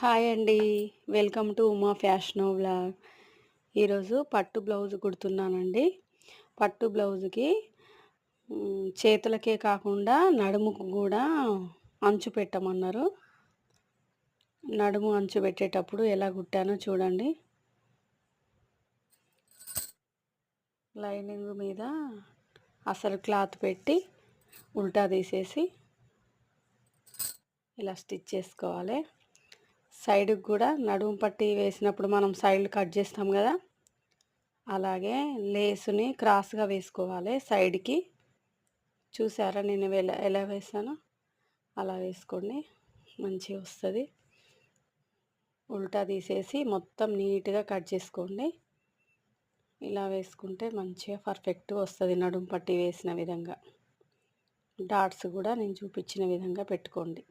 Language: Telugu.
హాయ్ అండి. Welcome to Uma fashion blog ఈరోజు పట్టు బ్లౌజ్ కుడుతున్నానండి. పట్టు బ్లౌజ్కి చేతులకే కాకుండా నడుముకు కూడా అంచు పెట్టమన్నారు. నడుము అంచు పెట్టేటప్పుడు ఎలా కుట్టానో చూడండి. లైనింగ్ మీద అసలు క్లాత్ పెట్టి ఉల్టా తీసేసి ఇలా స్టిచ్ చేసుకోవాలి. సైడ్కి కూడా నడుము పట్టి వేసినప్పుడు మనం సైడ్ కట్ చేస్తాం కదా అలాగే లేసుని క్రాస్గా వేసుకోవాలి సైడ్కి. చూసారా నేను ఎలా ఎలా వేసానో? అలా వేసుకోండి మంచిగా వస్తుంది. ఉల్టా తీసేసి మొత్తం నీట్గా కట్ చేసుకోండి. ఇలా వేసుకుంటే మంచిగా పర్ఫెక్ట్గా వస్తుంది నడుము పట్టి వేసిన విధంగా. డాట్స్ కూడా నేను చూపించిన విధంగా పెట్టుకోండి.